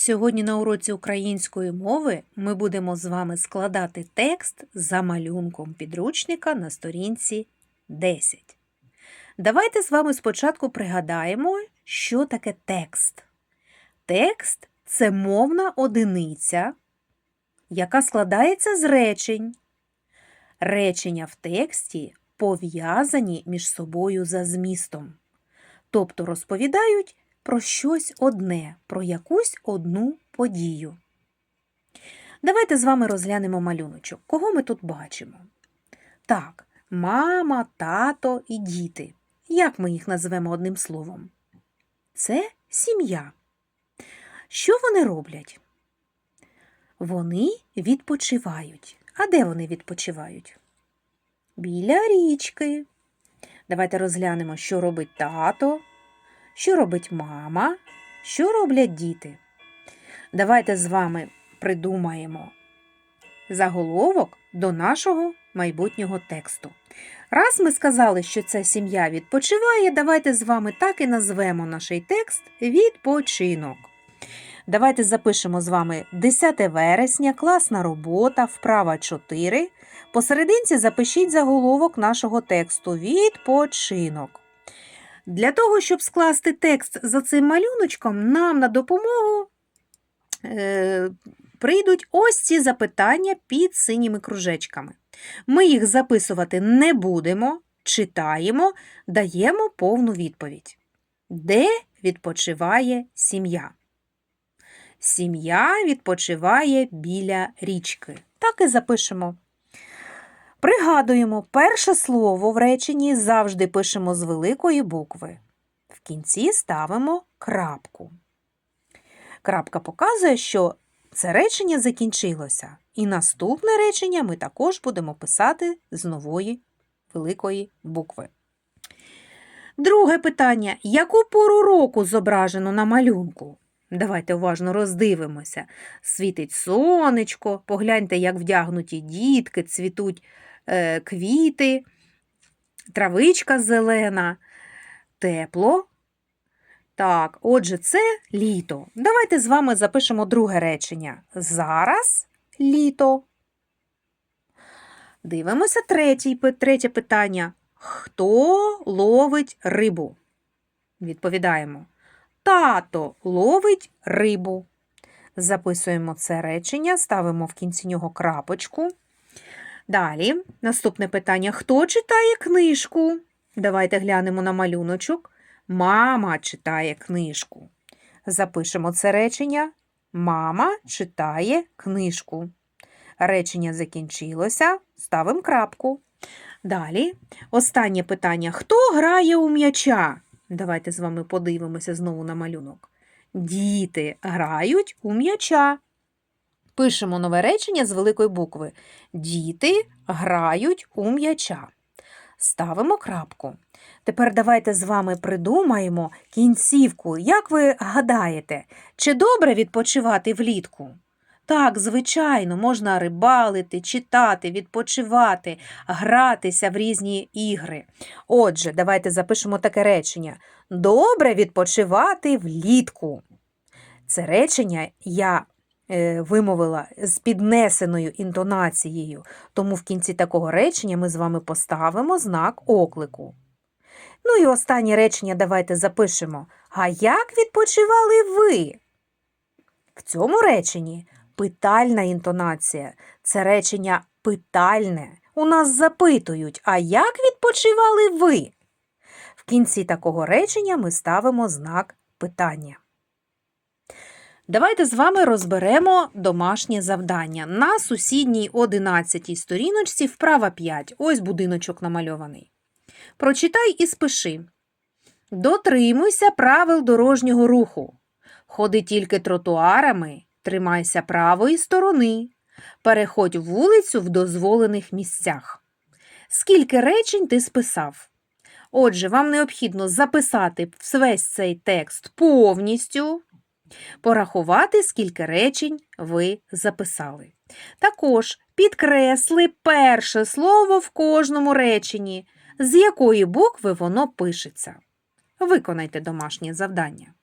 Сьогодні на уроці української мови ми будемо з вами складати текст за малюнком підручника на сторінці 10. Давайте з вами спочатку пригадаємо, що таке текст. Текст це мовна одиниця, яка складається з речень. Речення в тексті пов'язані між собою за змістом, тобто розповідають про щось одне, про якусь одну подію. Давайте з вами розглянемо малюночок. Кого ми тут бачимо? Так, мама, тато і діти. Як ми їх назвемо одним словом? Це сім'я. Що вони роблять? Вони відпочивають. А де вони відпочивають? Біля річки. Давайте розглянемо, що робить тато, що робить мама, що роблять діти. Давайте з вами придумаємо заголовок до нашого майбутнього тексту. Раз ми сказали, що ця сім'я відпочиває, давайте з вами так і назвемо наш текст відпочинок. Давайте запишемо з вами 10 вересня, класна робота, вправа 4. Посерединці запишіть заголовок нашого тексту Відпочинок. Для того, щоб скласти текст за цим малюночком, нам на допомогу е, прийдуть ось ці запитання під синіми кружечками. Ми їх записувати не будемо, читаємо, даємо повну відповідь. Де відпочиває сім'я? Сім'я відпочиває біля річки. Так і запишемо. Пригадуємо, перше слово в реченні завжди пишемо з великої букви. В кінці ставимо крапку. Крапка показує, що це речення закінчилося. І наступне речення ми також будемо писати з нової великої букви. Друге питання. Яку пору року зображено на малюнку? Давайте уважно роздивимося. Світить сонечко, погляньте, як вдягнуті дітки, цвітуть е, квіти, травичка зелена, тепло. Так, отже, це літо. Давайте з вами запишемо друге речення. Зараз літо. Дивимося третій, третє питання. Хто ловить рибу? Відповідаємо. Тато ловить рибу. Записуємо це речення, ставимо в кінці нього крапочку. Далі, наступне питання: хто читає книжку? Давайте глянемо на малюночок. Мама читає книжку. Запишемо це речення. Мама читає книжку. Речення закінчилося, ставимо крапку. Далі, останнє питання: хто грає у м'яча? Давайте з вами подивимося знову на малюнок. Діти грають у м'яча. Пишемо нове речення з великої букви. Діти грають у м'яча. Ставимо крапку. Тепер давайте з вами придумаємо кінцівку. Як ви гадаєте, чи добре відпочивати влітку? Так, звичайно, можна рибалити, читати, відпочивати, гратися в різні ігри. Отже, давайте запишемо таке речення: добре відпочивати влітку. Це речення я е, вимовила з піднесеною інтонацією, тому в кінці такого речення ми з вами поставимо знак оклику. Ну і останнє речення давайте запишемо. А як відпочивали ви? В цьому реченні питальна інтонація. Це речення питальне. У нас запитують, а як відпочивали ви? В кінці такого речення ми ставимо знак питання. Давайте з вами розберемо домашнє завдання. На сусідній 11 сторіночці вправа 5. Ось будиночок намальований. Прочитай і спиши. Дотримуйся правил дорожнього руху. Ходи тільки тротуарами, тримайся правої сторони. Переходь вулицю в дозволених місцях. Скільки речень ти списав? Отже, вам необхідно записати весь цей текст повністю, порахувати, скільки речень ви записали. Також підкресли перше слово в кожному реченні, з якої букви воно пишеться. Виконайте домашнє завдання.